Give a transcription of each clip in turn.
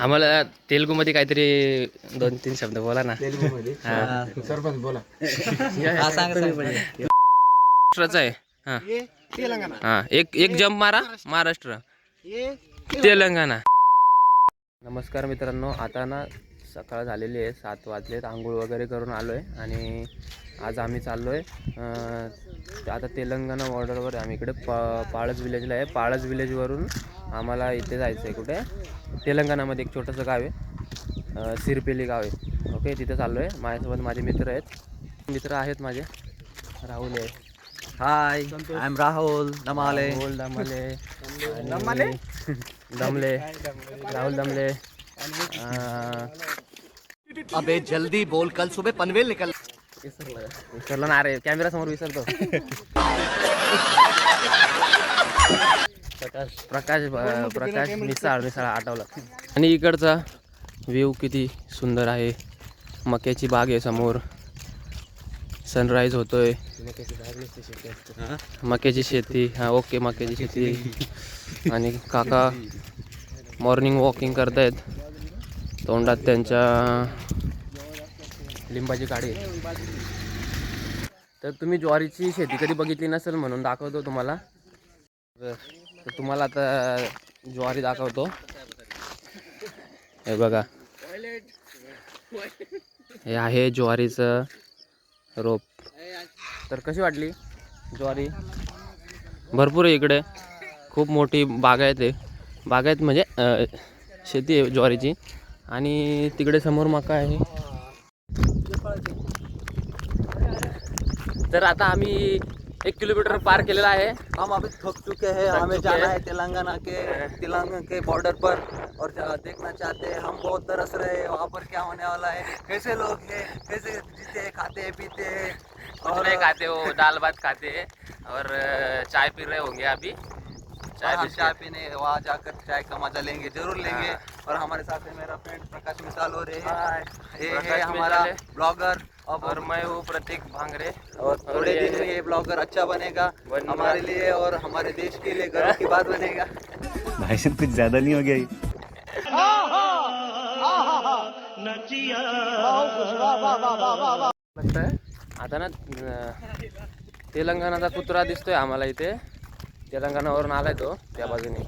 आम्हाला तेलुगू मध्ये काहीतरी दोन तीन शब्द बोला ना. हा. सरपंच बोला. महाराष्ट्राचा आहे. हा. हा एक एक जंप मारा महाराष्ट्र. तेलंगणा. नमस्कार मित्रांनो आता ना सकाळ झालेली आहे सात वाजलेत आंघोळ वगैरे करून आलो आहे आणि आज आम्ही चाललो आहे आता तेलंगणा बॉर्डरवर आहे. आम्ही इकडे पा पाळस विलेजला आहे. पाळस विलेजवरून आम्हाला इथे जायचं आहे कुठे? तेलंगणामध्ये एक छोटंसं गाव आहे. सिरपेली गाव आहे. ओके तिथे चाललो आहे माझ्यासोबत माझे मित्र आहेत. मित्र आहेत माझे. राहुल आहे. Hi I am Rahul नमाले Rahul दमले दमले दमले राहुल दमले अबे जल्दी बोल. कल सुबह पनवेल निकल विसरलो ना अरे कॅमेरा समोर विसरतो. प्रकाश. प्रकाश मिसाळ मिसाळ आठवला. आणि इकडचा व्ह्यू किती सुंदर आहे. मक्याची बाग आहे समोर. सनराईज होतोय. मक्याची शेती हा? ओके मक्याची शेती. आणि काका मॉर्निंग वॉकिंग करतायत. तोंडात त्यांच्या लिंबाची काडी. आहे. तर तुम्ही ज्वारीची शेती कधी बघितली नसेल म्हणून दाखवतो तुम्हाला. तर तुम्हाला आता ज्वारी दाखवतो. हे बघा. हे आहे ज्वारीचं रोप. तर कशी वाटली ज्वारी? भरपूर आहे इकडे. खूप मोठी बागायत आहे बागायत म्हणजे शेती आहे ज्वारीची. आणि तिकडे समोर मका आहे. तर आता आम्ही एक किलोमीटर पार केलेला आहे. हम अभी थक चुके हैं हमें जाना है. तेलंगाना के तेलंगाना के बॉर्डर पर और देखना चाहते हैं। हम बहुत तरस रहे हैं वहाँ पर क्या होने वाला है कैसे लोग हैं कैसे जीते हैं, खाते हैं, पीते हैं? और नहीं खाते हो दाल भात खाते हैं और चाय पी रहे होंगे अभी। चाय चाय हम चाय पीने वहाँ जाकर चाय का मज़ा लेंगे ज़रूर लेंगे। हाँ। और हमारे साथ है मेरा फ्रेंड प्रकाश मिसाल हो रहे हैं। ये है हमारा मिसाल है। ब्लॉगर और मैं हूँ प्रतीक भांगरे। और थोड़े दिन में ये ब्लॉगर अच्छा बनेगा। हमारे लिए और हमारे देश के लिए गर्व की बात बनेगा। भाई साहब कुछ ज्यादा नहीं हो गया ये? लागतंय आता ना तेलंगणाचा कुत्रा दिसतोय आम्हाला इथे. तेलंगणावरून आलाय तो त्या बाजूने.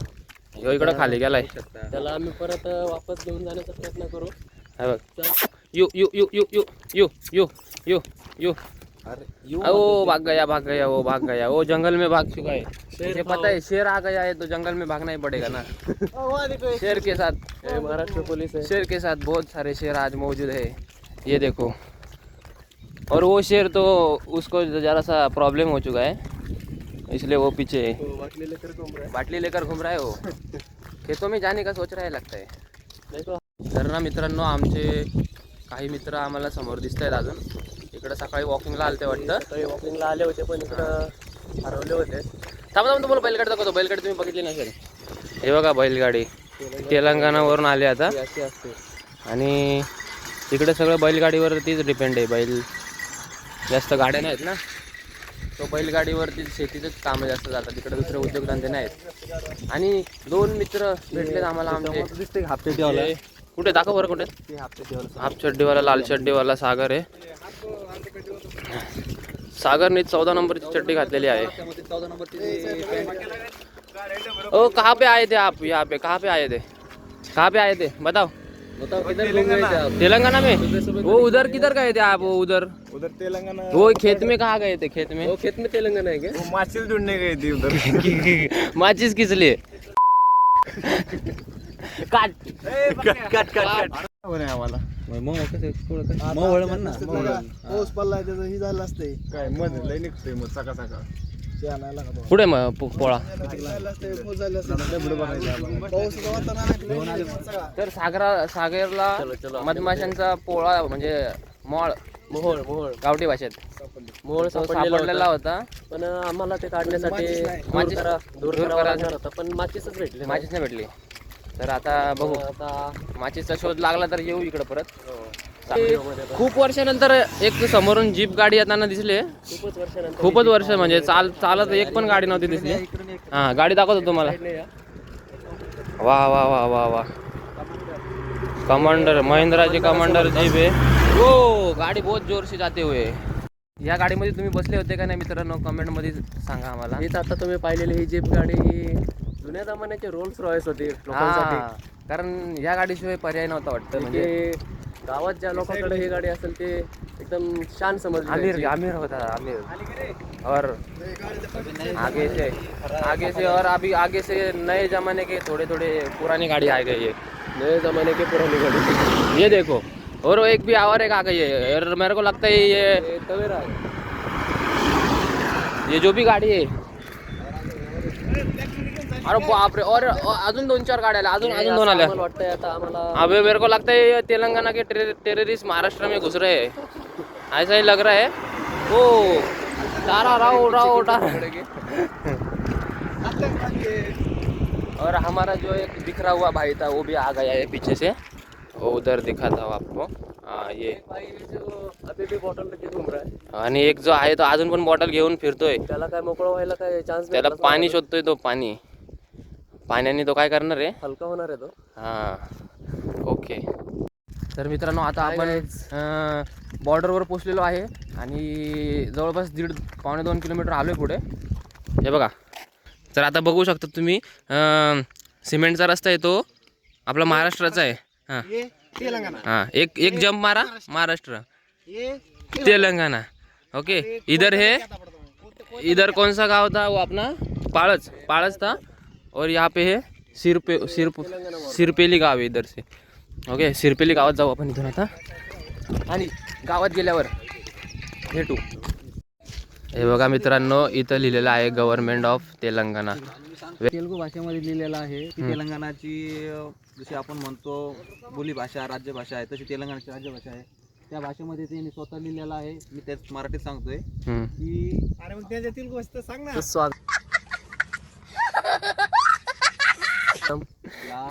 ह्यो इकडं खाली गेलाय. त्याला आम्ही परत वापस घेऊन जाण्याचा प्रयत्न करू. हे बघ. यू यू यू यू यू यू यू यू यू ओ भाग गया भाग गया वो भाग गया वो जंगल में भाग चुका है। मुझे पता है शेर आ गया है तो जंगल में भागना ही पड़ेगा ना। शेर के साथ महाराष्ट्र पोलीस आहे शेर के साथ बहुत सारे शेर आज मौजूद है। ये देखो। और वो शेर तो उसको ज़रा सा प्रॉब्लम हो चुका है इसलिए वो पीछे है। वाटली लेकर घूम रहा बाटली लेकर घूम रहा है वो। खेतों में जाने का सोच रहा है लगता है। देखो। तर ना मित्रांनो आमचे काही मित्र आम्हाला समोर दिसत आहेत अजून. इकडं सकाळी वॉकिंगला आलते वाटतं. सकाळी वॉकिंगला आले होते पण इकडं हरवले होते. थांबा थांबा तुम्हाला बैलगाडी दाखवतो. बैलगाडी तुम्ही बघितली नसेल हे बघा बैलगाडी. तेलंगणावरून आली आता. अशी असते. आणि तिकडे सगळं बैलगाडीवरतीच डिपेंड आहे. बैल जास्त गाड्या नाहीत ना. तो बैलगाडीवरतीच शेतीचेच कामं जास्त जातात. तिकडे दुसरे उद्योगधंदे नाहीत. आणि दोन मित्र भेटलेत आम्हाला आमचे. दिसते हाफ पेटीवाला ते- कुठे? दाखव बरं कुठे? हाफ़ चड्डीवाला लाल चड्डीवाला सागर आहे. सागरने चौदा नंबरची चड्डी घातलेली आहे. ओ कहाँ पे आए थे आप? यहाँ पे कहाँ पे आए थे? कहाँ पे आए थे? बताओ। बताओ किधर घूम गए थे आप तेलंगाना में? वो उधर किधर गए थे आप? वो उधर? उधर तेलंगाना वो खेत में कहाँ गए थे? खेत में? वो खेत में तेलंगाना है क्या? वो माचिल ढूँढने गई थी उधर। माचिस किस लिए? काट. कट कट कट म्हणे आम्हाला? मोहळ म्हण ना पाऊस पडलाय त्याचं ही झालं असते. काय मध लय निघतोय मग पुढे मग पोळा? तर सागरा सागरला मधमाशांचा पोळा म्हणजे मॉळ मोहोळ मोहोळ गावठी भाषेत. मोहोळ सापडलेला होता. पण आम्हाला ते काढण्यासाठी दूर माचीस- करा दूर दूर करावं करा. लागणार होतं पण माचीसच भेटले. माचीस नाही भेटली. तर आता बघू. आता माचीसचा शोध लागला तर येऊ इकडं परत. आता खूप वर्षानंतर एक समोरून जीप गाडी येताना दिसली. खूपच वर्षानंतर खूपच वर्ष म्हणजे चाल चालत एक पण गाडी नव्हती दिसली. हा गाडी दाखवतो तुम्हाला. वा वा वा वा वा. कमांडर महिंद्राचे कमांडर जीप आहे. हो गाडी बहुत जोर से जाते हुए. या गाडीमध्ये तुम्ही बसले होते का नाही मित्रांनो? कमेंटमध्ये सांगा आम्हाला. आता तुम्ही पाहिलेली ही जीप गाडी. ही जुन्या जमान्याची रोल्स रॉयस होती लोकांसाठी. हा, कारण या गाडीशिवाय पर्याय नव्हता वाटतं म्हणजे म्हणजे गावात ज्या लोकांकडे ही गाडी असेल ते एकदम शान समजली आमिर जायची. आमिर होता आमिर. और आगे से आगे से और अभी आगे से नए जमाने के थोड़े थोड़े पुरानी गाड़ी आ गई है। नए जमाने की पुरानी गाडी. ये देखो और वो एक भी और एक आ गई है और मेरे को लगता है ये हे तवेरा आहे ये जो भी गाडी आहे अरे बापरे. और और अजून दोन चार गाड्या आल्या. अजून अजून दोन आल्या. वाटतंय आता आम्हाला अबे मेरे को लगता है तेलंगाना के टेररिस्ट महाराष्ट्र में घुस रहे हैं. ऐसा ही लग रहा है. ओ तारा राव राव और हमारा जो एक बिखरा हुआ भाई था वो भी आ गया है पीछे से. वो उधर दिखा था आपको. हाँ ये. भाई जो अभी भी बॉटल घूम रहा है आणि एक जो आहे तो अजून पण बॉटल घेऊन फिरतोय. त्याला काय मोकळं व्हायला काय चान्स त्याला पाणी शोधतोय तो पाणी. पाण्याने तो काय करणार आहे? हलका होणार आहे तो. हां. ओके. तर मित्रांनो आता आपण बॉर्डरवर पोचलेलो आहे आणि जवळपास दीड पावणे दोन किलोमीटर आलो आहे पुढे. हे बघा. तर आता बघू शकता तुम्ही सिमेंटचा रस्ता आहे तो. आपला महाराष्ट्राचा आहे. हां. हां. एक एक जंप मारा. महाराष्ट्र. ये तेलंगाना ओके. इधर है. इधर कौन सा गांव था वो अपना पाळच पाळच था? और यहाँ पे है सिरपे सिरप सिरपेली गाव आहे इधर से। ओके सिरपेली गावात जाऊ आपण इथून आता. आणि गावात गेल्यावर भेटू. हे बघा मित्रांनो इथं लिहिलेलं आहे गव्हर्नमेंट ऑफ तेलंगणा. तेलुगू भाषेमध्ये लिहिलेलं आहे की तेलंगणाची अ, जशी आपण म्हणतो बोली भाषा राज्यभाषा आहे तशी तेलंगणाची राज्यभाषा आहे. त्या भाषेमध्ये त्यांनी स्वतः लिहिलेलं आहे. मी त्यात मराठीत सांगतोय हम्म. की अरे मग त्याच्या तेलगू भाषेत सांग ना स्वागत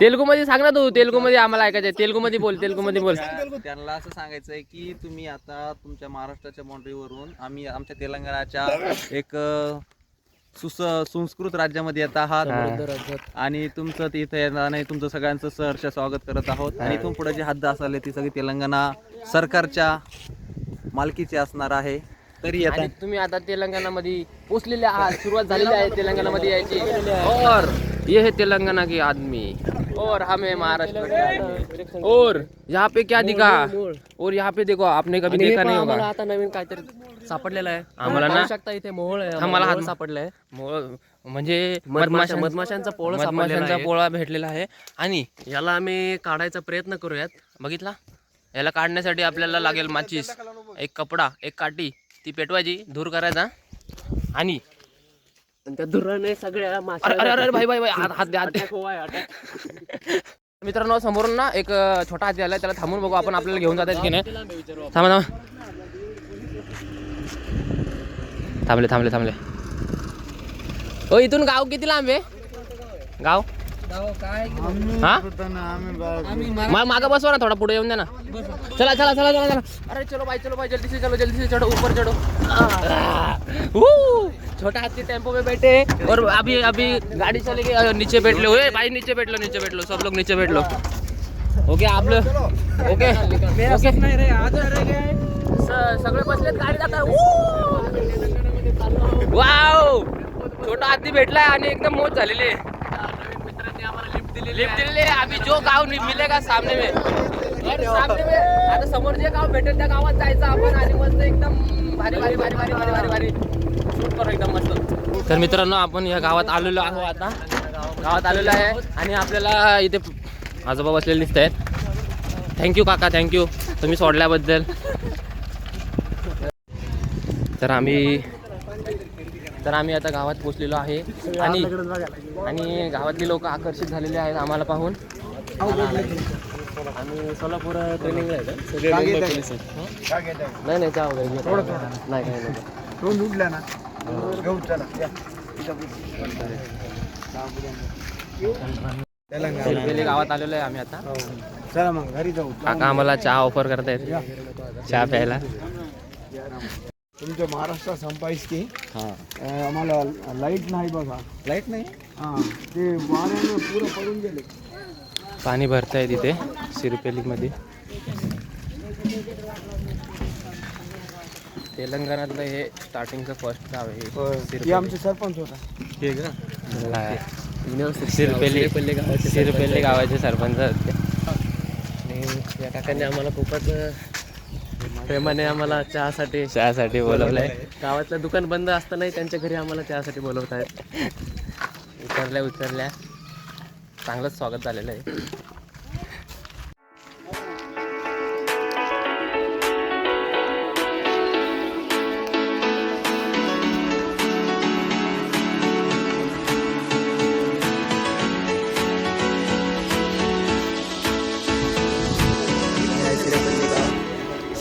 तेलगू मध्ये सांग ना तू तेलगू मध्ये आम्हाला ऐकायचं तेलगू मध्ये बोल तेलगू मध्ये बोल. त्या- त्यांना असं सांगायचं आहे की तुम्ही आता तुमच्या महाराष्ट्राच्या बाउंड्रीवरून आम्ही आमच्या तेलंगणाच्या एक सुस सुसंस्कृत राज्यामध्ये येत आहात. आणि तुमचं तिथे येणार नाही. तुमचं सगळ्यांचं सहर्ष स्वागत करत आहोत. आणि इथून पुढे जी हद्द असाल ती सगळी तेलंगणा सरकारच्या मालकीची असणार आहे. तरी आता आणि तुम्ही आता तेलंगणामध्ये पोचलेले आहात. सुरुवात झालेली आहे तेलंगणामध्ये यायची. और ये है तेलंगाना के आदमी। और हमें महाराष्ट्र और यहाँ पे क्या दिखा? और यहाँ पे देखो आपने कभी देखा नहीं होगा। आता नवीन काहीतरी सापडलेलं आहे. आम्हाला ना- पाहू शकता इथे मोहोळ आहे आम्हाला हात- म्हणजे मधमाशा मधमाशां- मधमाशांचा पोळ मधमाशांचा पोळा भेटलेला आहे. आणि याला आम्ही काढायचा प्रयत्न करूयात. बघितला? याला काढण्यासाठी आपल्याला लागेल माचीस. एक कपडा एक काठी ती पेटवायची धूर करायचा. आणि आणि त्या धुराने सगळ्या माशा अरे अरे अरे भाई भाई भाई हात हात द्या हात द्या. Attack हो आहे, attack. मित्रांनो समोरून ना एक अं, छोटा हाती आलाय त्याला थांबून बघू आपण आपल्याला घेऊन जातात की नाही. थांबा थांबा. थांबले थांबले थांबले. ओ इथून गाव किती लांब आहे? गाव? हा? मागं बसवा ना थोडा पुढे येऊन द्या ना. चला चला चला चला चला. अरे चलो भाई चलो भाई जल्दी से चलो जल्दी से चढ़ो ऊपर चढ़ो! छोटा हाथी टेम्पो में बैठे. और अभी अभी गाड़ी चलेगी अ, नीचे बैठ लो भाई नीचे बैठ लो नीचे बैठ लो सब लोग नीचे बैठ लो ओके आप लोग ओके ओके. सगळे बसलेत गाडी जातात वाव. छोटा हाती भेटलाय आणि एकदम मोज झालेली आहे. लिफ्ट दिलेली आहे. आम्ही जो गाव नि- मिलेगा सामने में? और सामने में आता समोर जे गाव भेटेल त्या गावात जायचं आपण आणि मस्त एकदम भारी भारी भारी भारी भारी भारी भारी. शूट करू एकदम मस्त. तर मित्रांनो आपण या गावात आलेलो आहो आता. गावात आलेलो आहे आणि आपल्याला इथे आजोबा बसलेले दिसत आहेत. थँक्यू काका थँक्यू तुम्ही सोडल्याबद्दल. तर आम्ही तर आम्ही आता गावात पोचलेलो आहे. आणि आणि गावातली लोक आकर्षित झालेले आहेत आम्हाला पाहून. आम्ही सोलापूर ट्रेनिंगला. नाही नाही चहा वगैरे. नाही काही नाही. उठल्या ना. चला गावात आलेलो आहे आम्ही आता. चला मग घरी जाऊ. काका आम्हाला चहा ऑफर करतायत. चहा प्यायला. तुमच्या महाराष्ट्रात संपाईस की? अं, आम्हाला लाइट नाही बघा. लाइट नाही? हा ते वाऱ्याने पुरं पडून गेले. पाणी भरताय तिथे सिरपेलीमध्ये तेलंगणातलं हे स्टार्टिंगचं फर्स्ट गाव आहे. हे सिरपेली. आमचे सरपंच होता. हा. सिरपेली सिरपेली गावाचे सरपंच. होते. आणि या काकांनी आम्हाला खूपच अ, प्रेमाने आम्हाला चहासाठी चहासाठी बोलवलंय. गावातलं दुकान बंद असतानाही त्यांच्या घरी आम्हाला चहासाठी बोलवत आहेत उतरल्या उतरल्या. चांगलंच स्वागत झालेलं आहे.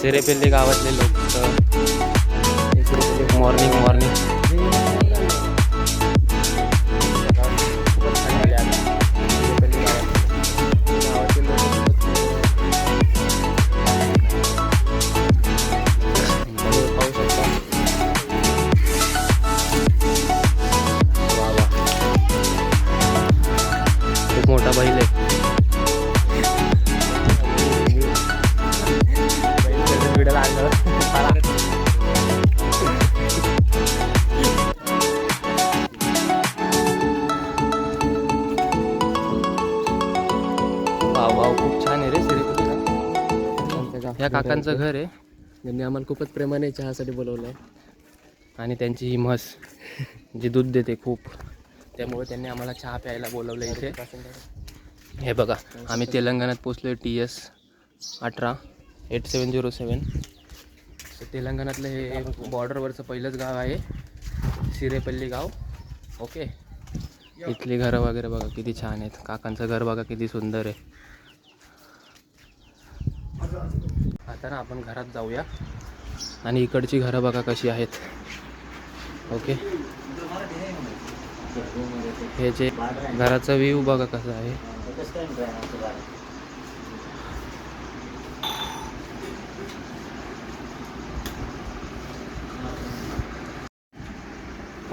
सिरेपल्ली गावातले लोक. मॉर्निंग मॉर्निंग आणलं वाव वाव खूप छान आहे रे या काकांचं घर आहे. त्यांनी आम्हाला खूपच प्रेमाने चहासाठी बोलवलं आणि त्यांची ही म्हस जी दूध देते खूप. त्यामुळे त्यांनी आम्हाला चहा प्यायला बोलवलं इथे. हे बघा आम्ही तेलंगणात पोचलो टी एस अठरा एट सेवन झिरो सेवन तेलंगणातलं हे बॉर्डरवरचं पहिलंच गाव आहे. सिरेपल्ली गाव. ओके. इथली घरं वगैरे बघा किती छान आहेत. काकांचं घर बघा किती सुंदर आहे. आता ना आपण घरात जाऊया. आणि इकडची घरं बघा कशी आहेत. ओके. हे जे घराचा व्ह्यू बघा कसा आहे.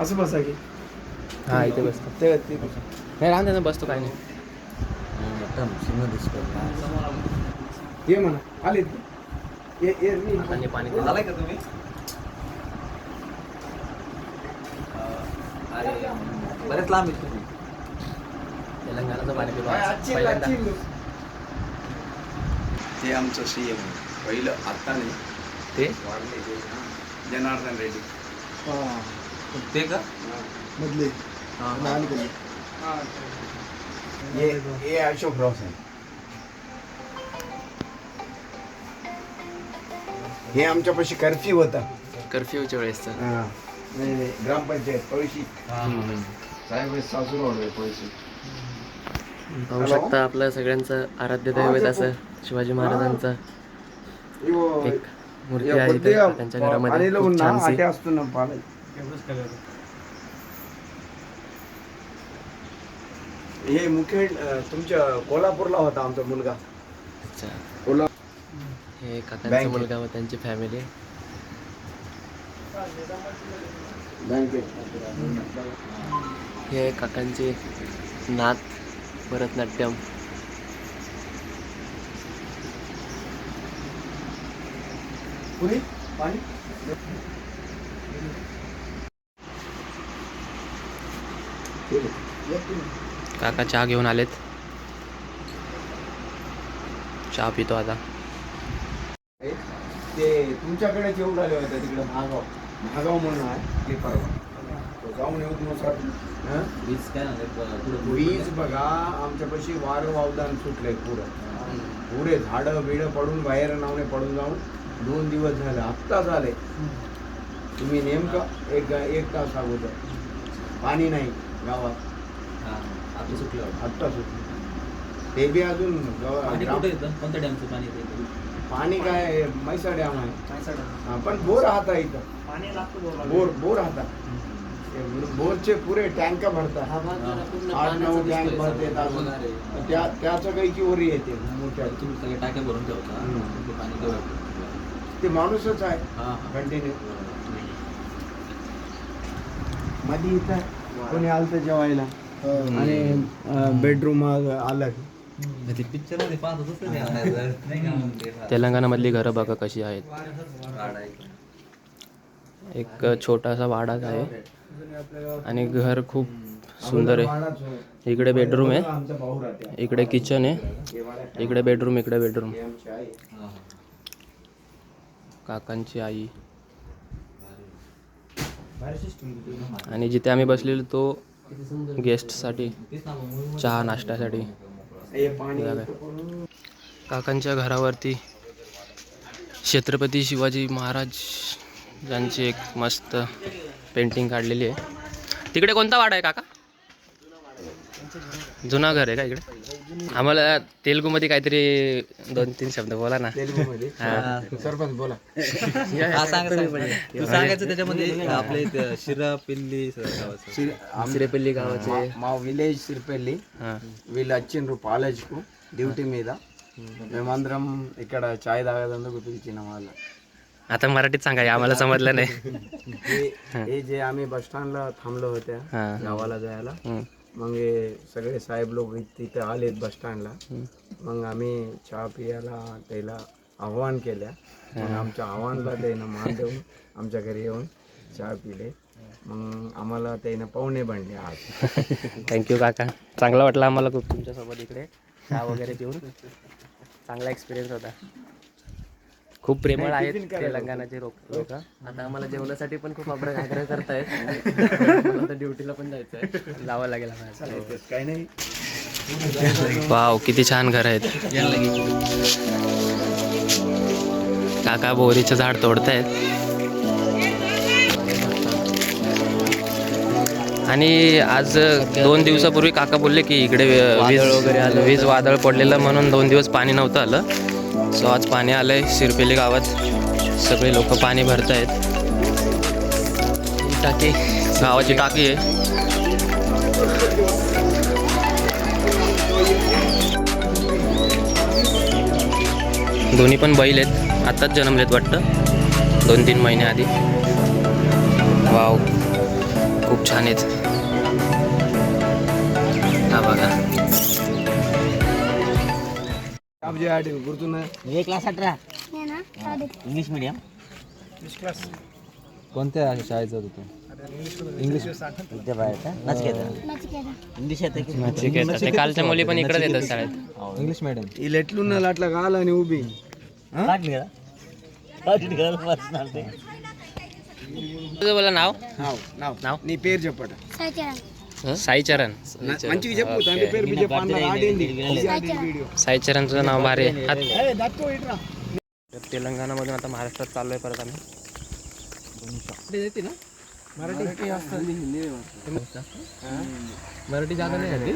असं बसा की. हा इथे बसतो. ते ते नाही राहते ना बसतो काय नाही. ये म्हणा आले ये ये मी पाणी दिलं. झालाय का तुम्ही? अरे बरेच लांब आहेत तुम्ही. तेलंगणाचं पाणी पिलो आज पहिल्यांदा. ते आमचं सी एम पहिलं आता नाही. ते? जनार्दन रेड्डी. हा, ते का? मधले. अलीकडे ये ये अशोक रोशन हे आमच्यापाशी कर्फ्यू होता. कर्फ्यूच्या वेळेसचा हा. नाही नाही ग्रामपंचायत पळशी. साहेब सासूर वाढवे पळशी. पाहू शकता आपलं सगळ्यांचं आराध्य दैवत असं शिवाजी महाराजांचा. एक मूर्ती आहे त्यांच्या घरामध्ये. खूप छानशी. असतो पाला हे मुखेड तुमच्या कोल्हापूरला होता आमचा मुलगा. अच्छा. कोल्हा हे काकांचा. मुलगा व त्यांची फॅमिली. हे काकांचे नाथ भरतनाट्यम. पुरी पाणी? काका चहा घेऊन आलेत. चहा पितो आता. ते तुमच्याकडे जेवढ आले होते तिकडे महागाव महागाव म्हणून आहे. ते परवा. तो जाऊन येऊ तुम्हाला वीज काय ना वीज बघा आमच्यापाशी वारं वावदान सुटलंय पुरं पुरे झाडं बिडं पडून बाहेर नावने पडून जाऊन दोन दिवस झाले आत्ता झाले. तुम्ही नेमकं एक एक तास अगोदर. पाणी नाही. गावात. आता सुटलं. आत्ता सुटलं. ते बी अजून गावा- पाणी ग्राम- कुठे येतं? कोणत्या डॅमचं पाणी येतं पाणी काय मैसा डॅम आहे. हा, पण बोर हाता इथं. बोर बोर हाता ते बोरचे पुरे टँक भरतात. आठ नऊ टँक भरते अजून. त्या त्याचं काही चोरी येते. मोठ्या तुम्ही सगळे टाक्या भरून ठेवता. हम्म. ते पाणी तेवढं ते माणूसच आहे. हा हा. कंटिन्यू मध्ये इथं कोणी आलं तर जेवायला आणि बेडरूम आलं. पिक्चरमध्ये पाहत होतो नाही का तेलंगणामधली घरं बघा कशी आहेत. एक छोटासा वाडाच आहे. आणि घर खूप सुंदर आहे. इकडे बेडरूम आहे. आमचा भाऊ राहते इकडे किचन आहे. इकडे बेडरूम इकडे बेडरूम हे. काकांची आई. आणि जिथे आम्ही बसलेलो तो गेस्टसाठी चहा नाश्त्यासाठी. काकांच्या घरावरती छत्रपती शिवाजी महाराज यांची एक मस्त पेंटिंग काढलेली आहे. तिकडे कोणता वाडा आहे काका? जुना घर आहे का इकडे? आम्हाला तेलुगूमध्ये काहीतरी दोन तीन शब्द बोला ना तेलुगूमध्ये हा. सरपंच बोला हा, सांग, सांग. तू सांगायचं त्याच्यामध्ये आपले इथं शिरा पिल्ली गावाचं सिरेपल्ली गावाचे మా విలేజ్ సిరిపల్లి हां వీళ్ళు వచ్చిండ్రు కాలేజ్కు డ్యూటీ మీద మేమందరం ఇక్కడ చాయ్ తాగేందుకు పిలిచిన వాళ్ళ आता मराठीत सांगा हे आम्हाला समजलं नाही हे हे जे आम्ही बस स्टँडला थांबलो होत्या हां गावाला जायला हं. मग हे सगळे साहेब लोक तिथे आलेत बस स्टँडला. मग आम्ही चहा पियाला त्याला आव्हान केल्या. मग आमच्या आव्हानला त्यानं मान देऊन आमच्या घरी येऊन चहा पिले. मग आम्हाला त्यानं पाहुणे बनले आज. थँक्यू काका. चांगलं वाटलं आम्हाला खूप तुमच्यासोबत इकडे. चहा वगैरे पिऊन. चांगला एक्सपिरियन्स होता. खूप प्रेमळ आहेत तेलंगणाचे लोक लोक. आता आम्हाला जेवणासाठी पण खूप आग्रह आग्रह करतायत. मला ड्युटीला पण जायचं आहे जावं लागेल आम्हाला. काही नाही. वाव किती छान घर आहेत. काका बोरीचं झाड तोडतायत. आणि आज दोन दिवसापूर्वी काका बोलले की इकडे वीज वगैरे आलं वीज वादळ पडलेलं म्हणून दोन दिवस पाणी नव्हतं आलं. सो आज पाणी आलं आहे शिरपेली गावात. सगळे लोक पाणी भरत आहेत टाकी गावाची टाकी आहे. दोन्ही पण बैल आहेत. आत्ताच जन्मलेत वाटतं. दोन तीन महिने आधी. वाव. खूप छान आहेत. हा बघा. आमची आठ गुर्तून क्लास अठरा इंग्लिश मिडियम कोणत्या शाळेत जात होतो इंग्लिश नचिकेता. ते कालच्या मुली पण इकडेच येतात शाळेत इंग्लिश मिडियम వీళ్ళు ఎట్లున్నారు అట్లా కావాలని ఊబి तुझं बोला नाव నావ్ నావ్? నీ పేరు చెప్పట साईचरण మంచిగా చెప్పు తండ్రి పేరు బి చెప్పు అన్న ఆడింది వీడియో साईचरणचं नाव भारी आहे हात- तर तेलंगणामधून आता महाराष्ट्रात चाललोय परत आम्ही मराठी जागा नाही आली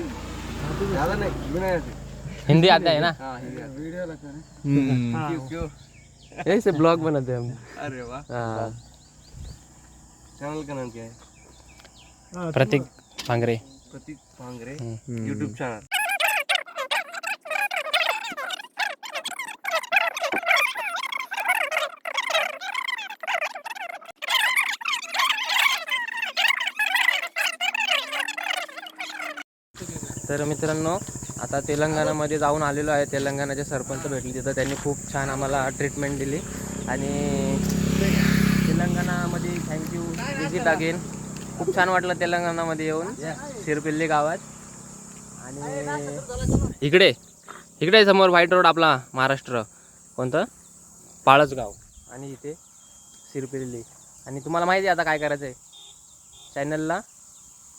हिंदी आता है ना ऐसे ब्लॉग बनाते हम अरे वाह हाँ चैनल का नाम क्या है प्रतीक भांगरे प्रतीक हम्म. यूट्यूब चैनल तर मित्रांनो आता तेलंगणामध्ये जाऊन आलेलो आहे. तेलंगणाचे सरपंच भेटले तिथं. त्यांनी खूप छान आम्हाला ट्रीटमेंट दिली. आणि तेलंगणामध्ये थँक्यू विजिट अगेन खूप छान वाटलं तेलंगणामध्ये येऊन. शिरपिल्ली गावात. आणि इकडे इकडे समोर व्हाईट रोड आपला महाराष्ट्र. कोणतं? पाळसगाव. आणि इथे सिरपिल्ली आणि तुम्हाला माहिती आहे आता काय करायचं आहे चॅनलला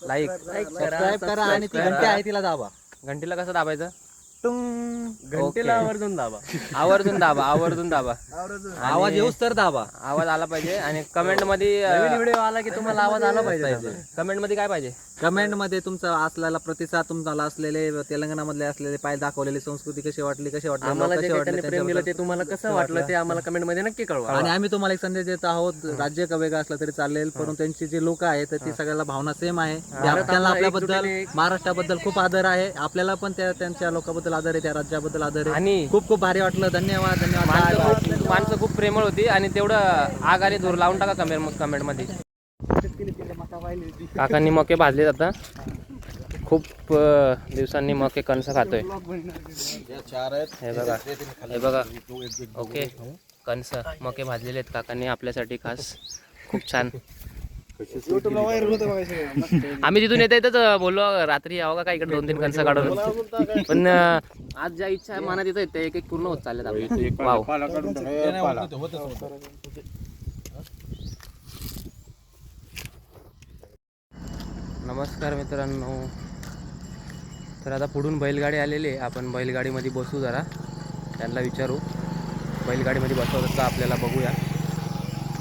लाईक सबस्क्राईब करा आणि ती घंटी आहे तिला दाबा. घंटीला कसं दाबायचं? घंटीला आवर्जून दाबा. आवर्जून दाबा आवर्जून दाबा. आवाज येऊच तर दाबा. आवाज आला पाहिजे आणि कमेंटमध्ये व्हिडिओ आला की तुम्हाला आवाज आला पाहिजे कमेंटमध्ये काय पाहिजे? कमेंटमध्ये तुमचा असलेला प्रतिसाद तुमचा असलेले तेलंगणामधले असलेले पाय दाखवलेली संस्कृती कशी वाटली कशी वाटली आम्हाला जे काही वाटले त्यांनी प्रेम दिलं ते तुम्हाला कसं वाटलं ते आम्हाला कमेंटमध्ये नक्की कळवा. आणि आम्ही तुम्हाला एक संदेश देत आहोत राज्य का वेगळं असलं तरी चालेल परंतु त्यांची जे लोक आहेत तर ती सगळ्याला भावना सेम आहे. त्या- त्यांना आपल्याबद्दल महाराष्ट्राबद्दल खूप आदर आहे. आपल्याला पण त्या त्यांच्या लोकांबद्दल आदर आहे त्या राज्याबद्दल आदर आहे. आणि खूप खूप भारी वाटलं. धन्यवाद धन्यवाद. माणसं. खूप माणसं खूप प्रेमळ होती आणि तेवढं आग आणि धूर लावून टाका कमेंट कमेंटमध्ये काकांनी मके भाजले आता. खूप दिवसांनी मके कणसं खातोय. हे बघा हे बघा. ओके कणस मके भाजलेले आहेत काकांनी आपल्यासाठी खास. खूप छान. आम्ही तिथून येता येतच बोललो रात्री यावं का काय इकडे दोन तीन कणस काढून? पण आज ज्या इच्छा आहे मनात येतं ते एक एक पूर्ण होत चालत आपल्या वाव पाला काढून टाक. हे पाला. नमस्कार मित्रांनो. तर आता पुढून बैलगाडी आलेली आहे. आपण बैलगाडीमध्ये बसू जरा. त्यांना विचारू. बैलगाडीमध्ये बसवतात का आपल्याला बघूया.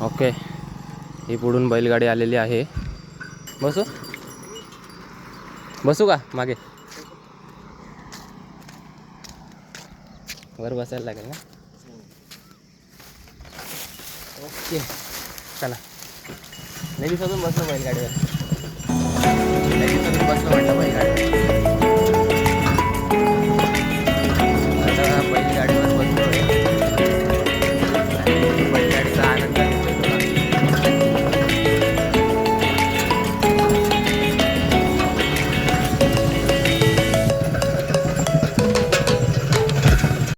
ओके. ही पुढून बैलगाडी आलेली आहे. बसू? बसू का? मागे. वर बसायला लागेल ना? ओके. चला. नाही दिवसातून बसलो बैलगाडीवर. नाही दिवसातून बसलो म्हटलं